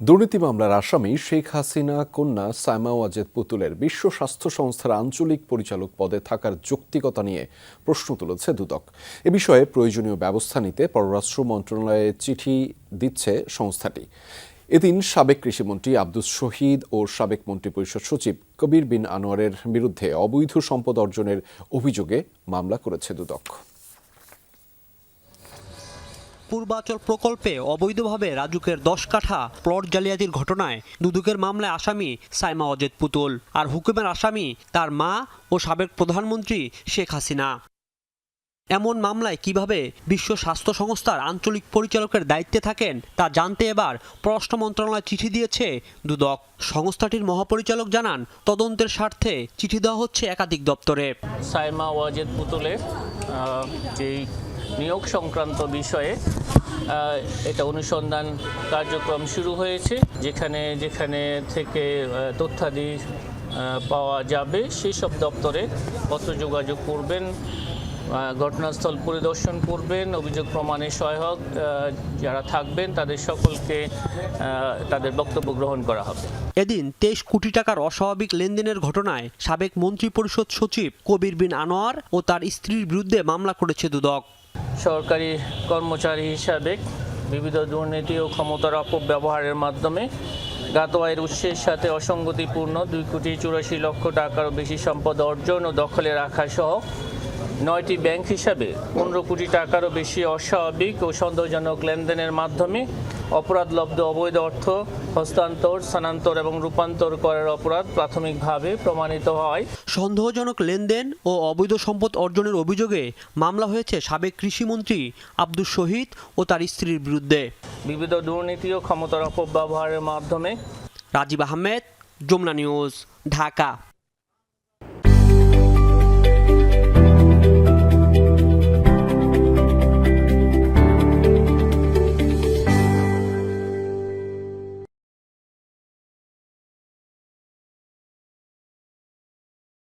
দুর্নীতি মামলার আসামি শেখ হাসিনা, কন্যা সাইমা ওয়াজেদ পুতুলের বিশ্ব স্বাস্থ্য সংস্থার আঞ্চলিক পরিচালক পদে থাকার যৌক্তিকতা নিয়ে প্রশ্ন তুলেছে দুদক। এ বিষয়ে প্রয়োজনীয় ব্যবস্থা নিতে পররাষ্ট্র মন্ত্রণালয়ে চিঠি দিচ্ছে সংস্থাটি। এদিন সাবেক কৃষিমন্ত্রী আব্দুস শহীদ ও সাবেক মন্ত্রিপরিষদ সচিব কবির বিন আনোয়ারের বিরুদ্ধে অবৈধ সম্পদ অর্জনের অভিযোগে মামলা করেছে দুদক। পূর্বাচল প্রকল্পে অবৈধভাবে রাজুকের দশ কাঠা প্লট জালিয়াতির ঘটনায় দুদকের মামলায় আসামি সাইমা অজেদ পুতুল আর হুকুমের আসামি তার মা ও সাবেক প্রধানমন্ত্রী শেখ হাসিনা। এমন মামলায় কীভাবে বিশ্ব স্বাস্থ্য সংস্থার আঞ্চলিক পরিচালকের দায়িত্বে থাকেন তা জানতে এবার পররাষ্ট্র মন্ত্রণালয় চিঠি দিয়েছে দুদক। সংস্থাটির মহাপরিচালক জানান, তদন্তের স্বার্থে চিঠি দেওয়া হচ্ছে একাধিক দপ্তরে। সাইমা ওয়াজেদ পুতুলের যেই নিয়োগ সংক্রান্ত বিষয়ে এটা অনুসন্ধান কার্যক্রম শুরু হয়েছে, যেখানে যেখানে থেকে তথ্যাদি পাওয়া যাবে। সেই সব দপ্তরে পত্র যোগাযোগ করবেন। ঘটনাস্থল পরিদর্শন করবেন অভিযোগ প্রমাণে সহায়ক যারা থাকবেন তাদের সকলকে তাদের বক্তব্য গ্রহণ করা হবে। এদিন তেইশ কোটি টাকার অস্বাভাবিক লেনদেনের ঘটনায় সাবেক মন্ত্রী পরিষদ সচিব কবির বিন আনোয়ার ও তার স্ত্রীর বিরুদ্ধে মামলা করেছে দুদক। সরকারি কর্মচারী হিসাবে বিবিধ দুর্নীতি ও ক্ষমতার অপব্যবহারের মাধ্যমে জ্ঞাত আয়ের উৎসের সাথে অসঙ্গতিপূর্ণ দুই কোটি চুরাশি লক্ষ টাকারও বেশি সম্পদ অর্জন ও দখলে রাখা সহ নয়টি ব্যাংক হিসাবে পনেরো কোটি টাকারও বেশি অস্বাভাবিক ও সন্দেহজনক লেনদেনের মাধ্যমে অপরাধলব্ধ অবৈধ অর্থ হস্তান্তর স্থানান্তর এবং রূপান্তর করার অপরাধ প্রাথমিকভাবে প্রমাণিত হয়। সন্দেহজনক লেনদেন ও অবৈধ সম্পদ অর্জনের অভিযোগে মামলা হয়েছে সাবেক কৃষিমন্ত্রী আব্দুস শহীদ ও তার স্ত্রীর বিরুদ্ধে। বিবিধ দুর্নীতি ও ক্ষমতার অপব্যবহারের মাধ্যমে রাজীব আহমেদ যমুনা নিউজ ঢাকা।